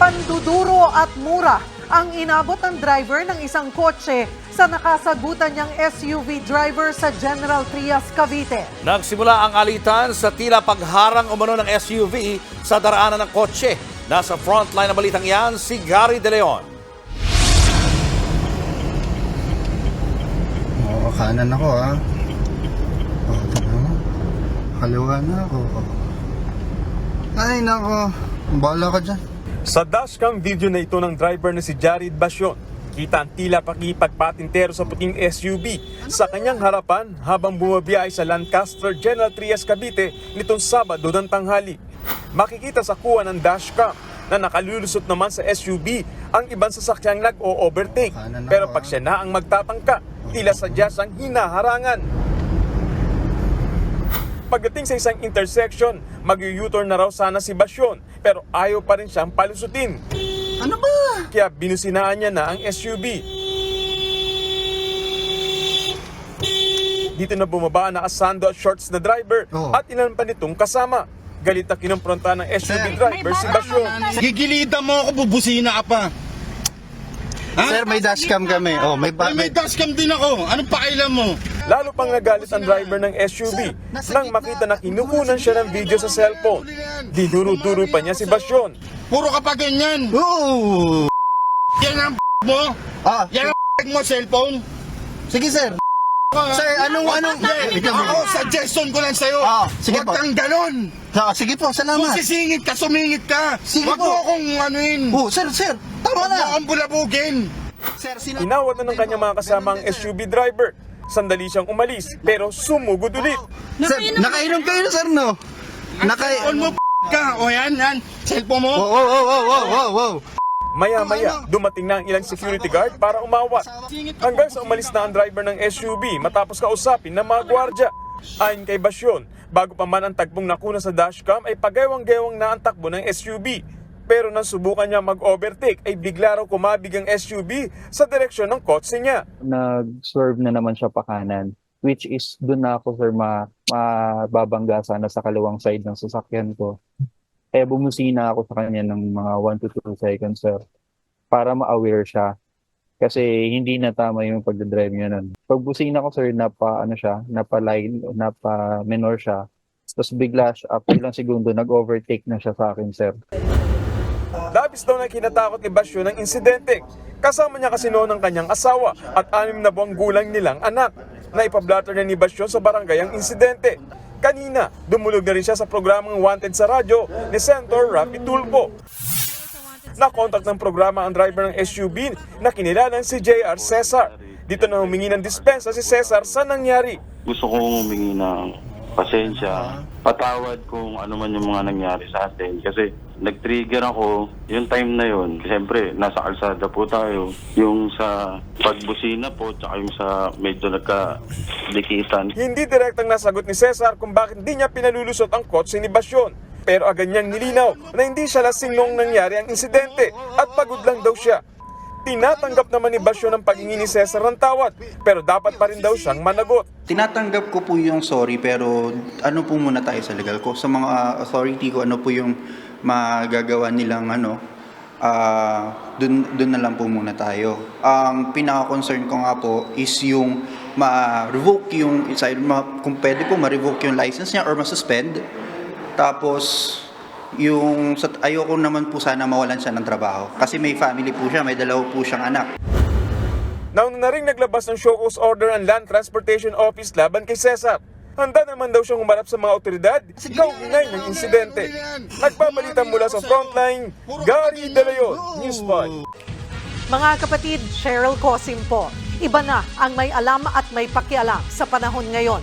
Panduduro at mura ang inabot ng driver ng isang kotse sa nakasagutan niyang SUV driver sa General Trias, Cavite. Nagsimula ang alitan sa tila pagharang umano ng SUV sa daraanan ng kotse. Nasa frontline ng balitang yan, si Gary De Leon. Oo, kanan ako ha. Oo, tama mo. Kaliwa na ako. Ay, nako. Bahala ka dyan. Sa dashcam video na ito ng driver na si Jared Basyon, kita ang tila pakipagpatintero sa puting SUV sa kanyang harapan habang bumabiyahe sa Lancaster General Trias Cavite nitong Sabado ng tanghali. Makikita sa kuha ng dashcam na nakalulusot naman sa SUV ang ibang sasakyang nag-o-overtake. Pero pag siya na ang magtatangka, tila sadya siyang hinaharangan. Pagdating sa isang intersection, mag-u-turn na raw sana si Basyon pero ayaw pa rin siyang palusutin. Ano ba? Kaya binusinaan niya na ang SUV. Dito na bumaba ang nakasando at shorts na driver Oo. at ilan pa nitong kasama. Galit na kinumpronta ng SUV driver si Basyon. Gigilitan mo ako, bubusina ka pa. Ha? Sir, may dashcam kami. Oh, may, ba- Ay, may may dashcam din ako. Anong pakailan mo? Lalo pang nagalit ang driver ng SUV nang makita na kinukunan siya ng video sa cellphone. Dinuro-duro pa niya si Basyon. Puro ka pa ganyan. Oo! Yan ang mo. Ah, Yan ang mo cellphone. sige sir. Sir, anong, anong... Ako, suggestion ko lang sa'yo. Ah, sige Huwag po. kang ganon. Ah, sige po, Kung salamat. sisingit ka, sumingit ka. Sige Huwag po. mo akong anuin. Oh, sir, sir. Tama Huwag mo na. akong bulabugin. Sir, sino... Inawat na ng kanyang mga kasama ang SUV driver. Sandali siyang umalis pero sumugod ulit. Sir, nakainom kayo na, sir, no? Naka... Cellphone mo, ka. O yan, yan. Cellphone mo. Wow, wow, wow, wow, wow, wow, wow. Maya-maya, dumating na ang ilang security guard para umawat. Hanggang sa umalis na ang driver ng SUV matapos kausapin ng mga gwardya. Ayon kay Basyon, bago pa man ang tagpong nakuna sa dashcam ay pagewang-gewang na ang takbo ng SUV. Pero nang subukan niya mag-overtake ay bigla raw kumabig ang SUV sa direksyon ng kotse niya. nag-swerve na naman siya pa kanan. Which is, doon na ako, sir, ma mababangga sana sa kaliwang side ng sasakyan ko. Kaya bumusina ako sa kanya ng mga 1 to 2 seconds, sir. Para ma-aware siya. Kasi hindi na tama yung pagdadrive niya nun. Pag busina ko, sir, napa, ano siya, napa line, napa minor siya. Tapos bigla siya, after ilang segundo, nag-overtake na siya sa akin, sir. Labis daw na kinatakot ni Basyo ng insidente. Kasama niya kasi noon ang kanyang asawa at anim na buwang gulang nilang anak na ipablatter na ni Basyo sa barangay ang insidente. Kanina, dumulog na rin siya sa programang Wanted sa radyo ni Senator Rapi Tulfo. Nakontak ng programa ang driver ng SUV na kinilalang si JR Cesar. Dito na humingi ng dispensa si Cesar sa nangyari. gusto kong humingi ng pasensya, patawad kung ano man yung mga nangyari sa atin. Kasi nag-trigger ako, yung time na yun, siyempre, nasa kalsada po tayo. Yung sa pagbusina po, tsaka yung sa medyo nagka-dikitan. Hindi direktang nasagot ni Cesar kung bakit di niya pinalulusot ang kotse ni Basyon. Pero agad niyang nilinaw na hindi siya lasing noong nangyari ang insidente at pagod lang daw siya. Tinatanggap naman ni Basyon ang paghingi ni Cesar ng tawad pero dapat pa rin daw siyang managot. Tinatanggap ko po yung sorry pero ano po muna tayo sa legal ko. Sa mga authority ko, ano po yung magagawa nilang ano, ah dun, dun na lang po muna tayo. Ang pinaka-concern ko nga po is yung ma-revoke yung, kung pwede po ma-revoke yung license niya or ma-suspend. Tapos, yung sa, ayoko naman po sana mawalan siya ng trabaho. Kasi may family po siya, may dalawa po siyang anak. Nauna na rin naglabas ng show cause order ang Land Transportation Office laban kay Cesar. Handa naman daw siyang humarap sa mga otoridad kaugnay ng insidente. Nagbabalita mula sa frontline, Gary De Leon, News 5. Mga kapatid, Cheryl Cosim po. Iba na ang may alam at may pakialam sa panahon ngayon.